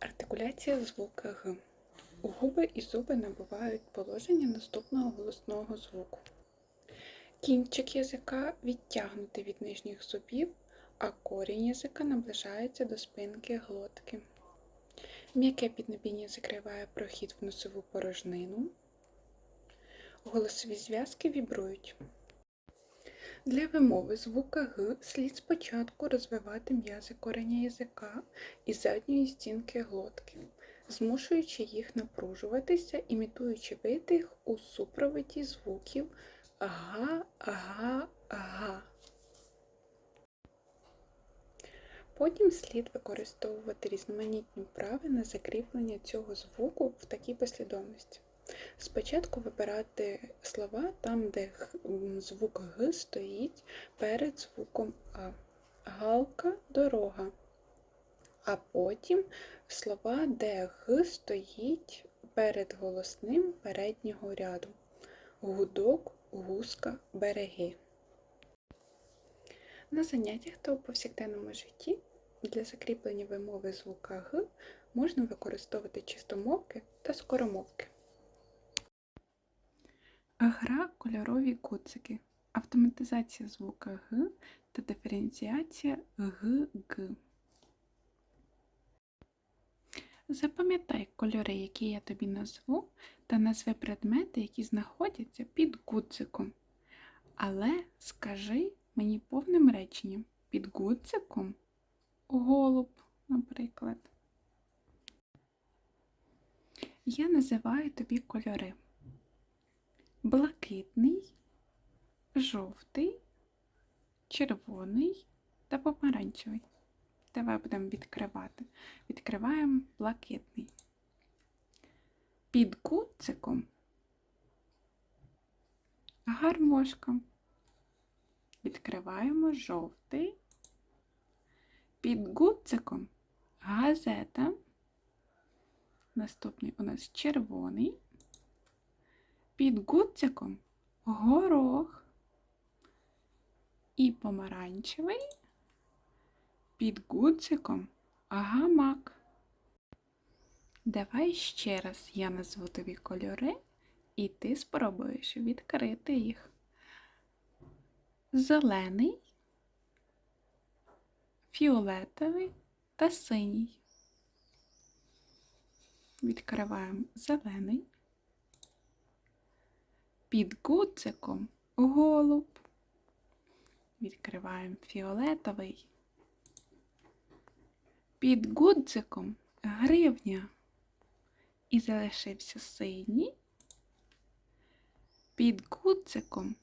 Артикуляція звука Г. Губи і зуби набувають положення наступного голосного звуку. Кінчик язика відтягнутий від нижніх зубів, а корінь язика наближається до спинки глотки. М'яке піднебіння закриває прохід в носову порожнину. Голосові зв'язки вібрують. Для вимови звука Г слід спочатку розвивати м'язи кореня язика і задньої стінки глотки, змушуючи їх напружуватися, імітуючи видих у супроводі звуків га, га, га. Потім слід використовувати різноманітні вправи на закріплення цього звуку в такій послідовності. Спочатку вибирати слова там, де звук Г стоїть перед звуком А. Галка, дорога. А потім слова, де Г стоїть перед голосним переднього ряду. Гудок, гуска, береги. На заняттях та у повсякденному житті для закріплення вимови звука Г можна використовувати чистомовки та скоромовки. Гра кольорові куцики, автоматизація звука Г та диференціація Г-Г. Запам'ятай кольори, які я тобі назву, та назви предмети, які знаходяться під гудзиком. Але скажи мені повним реченням під гудзиком голуб, наприклад. Я називаю тобі кольори блакитний, жовтий, червоний та помаранчевий. Давай будемо відкривати. Відкриваємо блакитний. Під гудзиком гармошка. Відкриваємо жовтий. Під гудзиком газета. Наступний у нас червоний. Під гудзиком горох і помаранчевий. Під гудзиком гамак. Давай ще раз я назву тобі кольори, і ти спробуєш відкрити їх. Зелений, фіолетовий та синій. Відкриваємо зелений. Під гудзиком голуб. Відкриваємо фіолетовий. Під гудзиком гривня. І залишився синій. Під гудзиком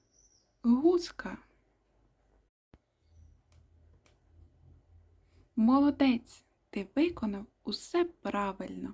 гуска. Молодець, ти виконав усе правильно.